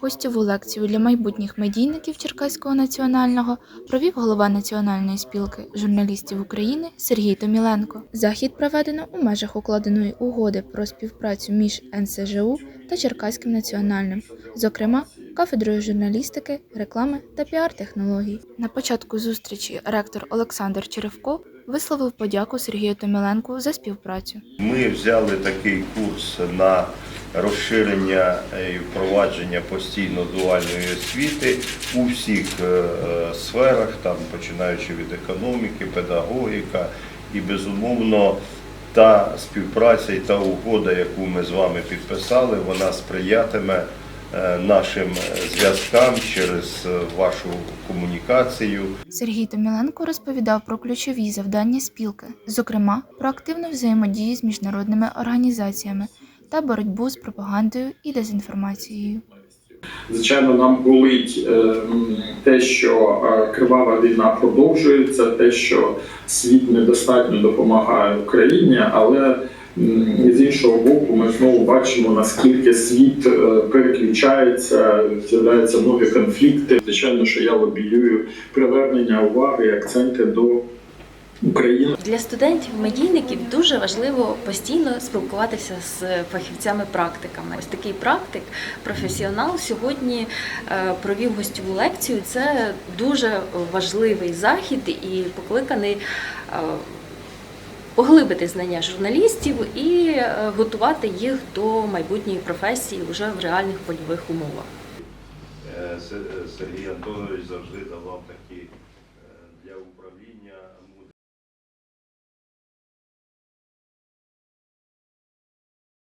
Гостєву лекцію для майбутніх медійників Черкаського національного провів голова Національної спілки журналістів України Сергій Томіленко. Захід проведено у межах укладеної угоди про співпрацю між НСЖУ та Черкаським національним, зокрема кафедрою журналістики, реклами та піар-технологій. На початку зустрічі ректор Олександр Черевко висловив подяку Сергію Томіленку за співпрацю. Ми взяли такий курс на розширення і впровадження постійно дуальної освіти у всіх е, е, сферах, там починаючи від економіки, педагогіка і безумовно. Та співпраця і та угода, яку ми з вами підписали, вона сприятиме е, нашим зв'язкам через е, вашу комунікацію. Сергій Томіленко розповідав про ключові завдання спілки, зокрема про активну взаємодію з міжнародними організаціями та боротьбу з пропагандою і дезінформацією. Звичайно, нам болить е, те, що е, кривава війна продовжується, те, що світ недостатньо допомагає Україні, але з іншого боку, ми знову бачимо наскільки світ е, переключається, з'являються нові конфлікти. Звичайно, що я лобіюю привернення уваги і акценти до України. Для студентів-медійників дуже важливо постійно спілкуватися з фахівцями-практиками. Ось такий практик, професіонал сьогодні е, провів гостьову лекцію. Це дуже важливий захід і покликаний е, поглибити знання журналістів і е, готувати їх до майбутньої професії вже в реальних польових умовах. Сергій Антонович завжди давав такі